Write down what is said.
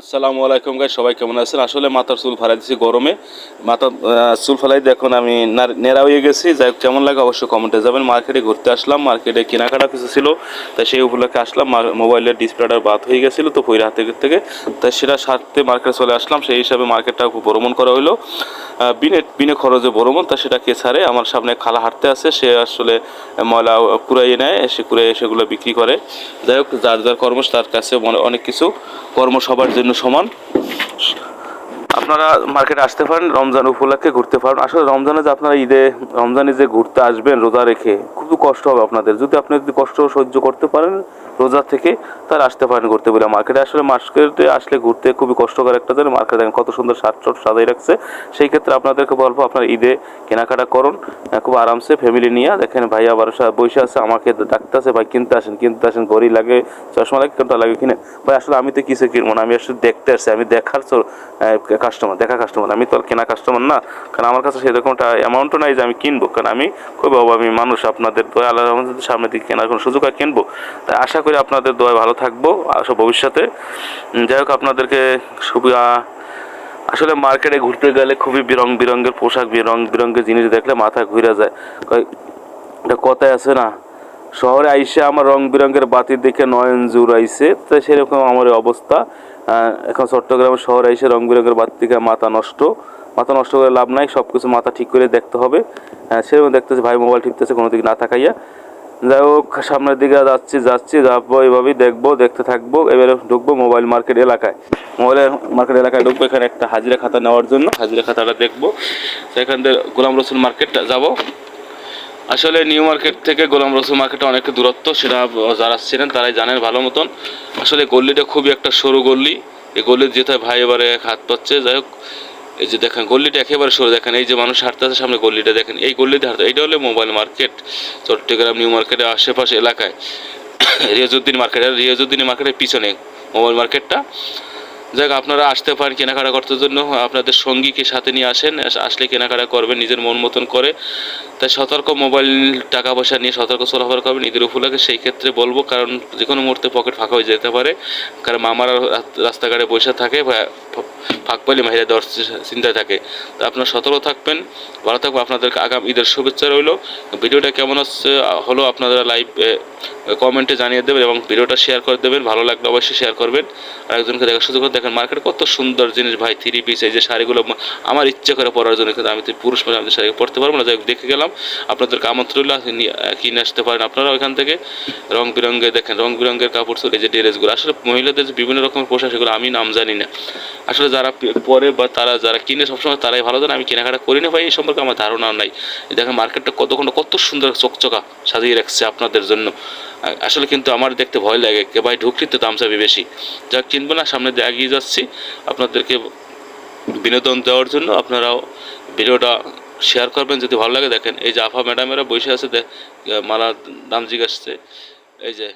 আসসালামু আলাইকুম গাই সবাই কেমন আছেন? আসলে মাথার চুল ফালাই দিছি গরমে। মাথা চুল ফালাই দিয়ে এখন আমি নেড়া হয়ে গেছি। যাই হোক, কেমন লাগে অবশ্যই কমেন্টে যাবেন। মার্কেটে ঘুরতে আসলাম। মার্কেটে কেনাকাটা কিছু ছিল তাই সেই উপলক্ষে আসলাম। মোবাইলের ডিসপ্লেটার বাদ হয়ে গেছিল, তো পইরা হাতে থেকে। তাই সেটা সারতে মার্কেটে চলে আসলাম। সেই হিসাবে মার্কেটটা খুব ভ্রমণ করা হলো বিনে বিনে খরচে ভ্রমণ, তা সেটা কে ছাড়ে আমার সামনে খালা হাঁটতে আছে সে আসলে ময়লা কুড়াইয়ে নেয়, সে কুড়াইয়ে সেগুলো বিক্রি করে। যাই হোক, যার যার কর্ম তার কাছে অনেক কিছু। কর্ম সবার জন্য সমান। আপনারা মার্কেটে আসতে পারেন, রমজান উপলক্ষে ঘুরতে পারেন। আসলে রমজানে যে আপনারা ঈদে, রমজানে যে ঘুরতে আসবেন রোজা রেখে, খুব কষ্ট হবে আপনাদের। যদি আপনি যদি কষ্ট সহ্য করতে পারেন রোজা থেকে তার আসতে পারেন ঘুরতে বলে মার্কেটে আসলে মার্কেটে আসলে ঘুরতে খুবই কষ্টকর একটা জানেন মার্কেটে দেখেন কত সুন্দর টাট সাজাই রাখছে। সেই ক্ষেত্রে আপনাদেরকে বলব, আপনার ঈদে কেনাকাটা করুন খুব আরামসে ফ্যামিলি নিয়ে। দেখেন ভাই আবার বসে আছে, আমাকে ডাকতে আছে ভাই, কিনতে আসেন কিনতে আসেন, ঘড়ি লাগে, চশমা লাগে, কোনটা লাগে কিনে ভাই, আসলে আমি তো কিছু কিনবো না, আমি আসলে দেখতে আসছি আমি দেখার কাস্টমার দেখা কাস্টমার আমি তো আর কেনা কাস্টমার না, কারণ আমার কাছে সেরকম একটা অ্যামাউন্টও নাই যে আমি কিনবো। কারণ আমি খুবই অভাবী মানুষ, আপনাদের দোয়া আল্লাহ রহমতে যদি সামনের দিকে কেনার কোনো সুযোগ আর কিনবো। তাই আশা করি আপনাদের দোয়ায় ভালো থাকব আসলে ভবিষ্যতে। যাই হোক, আপনাদেরকে সুবিধা আসলে মার্কেটে ঘুরতে গেলে খুবই বিরং বিরঙ্গের পোশাক, বিরং বিরঙ্গের জিনিস দেখলে মাথা ঘুরে যায়। এটা কথায় আছে না, শহরে আইসে আমার রং বিরঙ্গের বাতি দেখে নয়ন জুড়াইছে তো সেরকম আমার অবস্থা। এখন চট্টগ্রাম শহরে এসে রং বিরঙ্গের বাতি দেখে মাথা নষ্ট। মাথা নষ্ট করে লাভ নাই সব কিছু মাথা ঠিক করে দেখতে হবে। আহ, সেরকম দেখতেছে ভাই মোবাইল টিপতেছে কোনো দিকে না থাকাইয়া। যাই হোক সামনের দিকে যাচ্ছি যাচ্ছি যাব এভাবেই দেখব দেখতে থাকব এবারে ঢুকবো মোবাইল মার্কেট এলাকায়। মোবাইল মার্কেট এলাকায় ঢুকবো এখানে একটা হাজিরা খাতা নেওয়ার জন্য। হাজিরা খাতাটা দেখব সেখান থেকে গোলাম রসুল মার্কেটটা যাব। আসলে নিউ মার্কেট থেকে গোলাম রসুল মার্কেটে অনেক দূরত্ব সেটা যারা ছিলেন তারাই জানেন ভালো মতন। আসলে গল্লিটা খুবই একটা সরু গল্লি। এই গল্লির যেথায় ভাই এবারে এক হাত পাচ্ছে। যাই হোক, এই যে দেখেন, গল্লিটা একেবারে সরু। দেখেন, এই যে মানুষ হাঁটতে আছে সামনে গল্লিটা, দেখেন, এই গল্লিতে হাঁটতে এইটা হলো মোবাইল মার্কেট, চট্টগ্রাম নিউ মার্কেটের আশেপাশে এলাকায়। রিয়াজউদ্দিন মার্কেট, আর রিয়াজউদ্দিন মার্কেটের পিছনে মোবাইল মার্কেটটা। যাক, আপনারা আসতে পারেন কেনাকাটা করতে জন্য। আপনাদের সঙ্গীকে সাথে নিয়ে আসেন আসলে কেনাকাটা করবেন, নিজের মন মতন করে। তাই সতর্ক মোবাইল টাকা পয়সা নিয়ে সতর্ক চলাফেরা করবেন, ঈদের উপলক্ষে। সেই ক্ষেত্রে বলব, কারণ যে কোনো মুহূর্তে পকেট ফাঁকা হয়ে যেতে পারে। কারণ মামারা রাস্তাঘাটে বসে থাকে ফাঁক পাইলে মাহিরা দেওয়ার চিন্তায় থাকে। তো আপনারা সতর্ক থাকবেন। ভালো থাকবেন। আপনাদেরকে আগাম ঈদের শুভেচ্ছা রইল। ভিডিওটা কেমন হচ্ছে, হলো আপনারা লাইভ কমেন্টে জানিয়ে দেবেন এবং ভিডিওটা শেয়ার করে দেবেন। ভালো লাগলে অবশ্যই শেয়ার করবেন। আর একজনকে দেখার সুযোগ দেখেন, মার্কেটে কত সুন্দর জিনিস ভাই থ্রি পিস এই যে শাড়িগুলো আমার ইচ্ছে করে পরার জন্য কিন্তু আমি তো পুরুষ মানুষ, আমি শাড়ি পরতে পারব না। যাই দেখে গেলাম। আপনাদেরকে আমন্ত্রণ কিনে আসতে পারেন আপনারা ওইখান থেকে। রং বেরঙ্গে দেখেন, রং বেরঙ্গের কাপড় এই যে ড্রেসগুলো। আসলে মহিলাদের বিভিন্ন রকমের পোশাক, সেগুলো আমি নাম জানি না। আসলে যারা পরে বা তারা যারা কিনে সবসময় তারাই ভালো জানে। আমি কেনাকাটা করি না ভাই, এই সম্পর্কে আমার ধারণা নাই। দেখেন মার্কেটটা কতক্ষণ, কত সুন্দর চকচকা সাজিয়ে রাখছে আপনাদের জন্য। আসলে কিন্তু আমার দেখতে ভয় লাগে কে ভাই ঢুকলি তো দাম চাবি বেশি। যা কিনবো না, সামনে দিয়ে এগিয়ে যাচ্ছি। আপনাদেরকে বিনোদন দেওয়ার জন্য আপনারাও ভিডিওটা শেয়ার করবেন। যদি ভালো লাগে দেখেন, এই যে আফা ম্যাডামেরা বসে আছে মালা দাম জিজ্ঞাসছে এই যে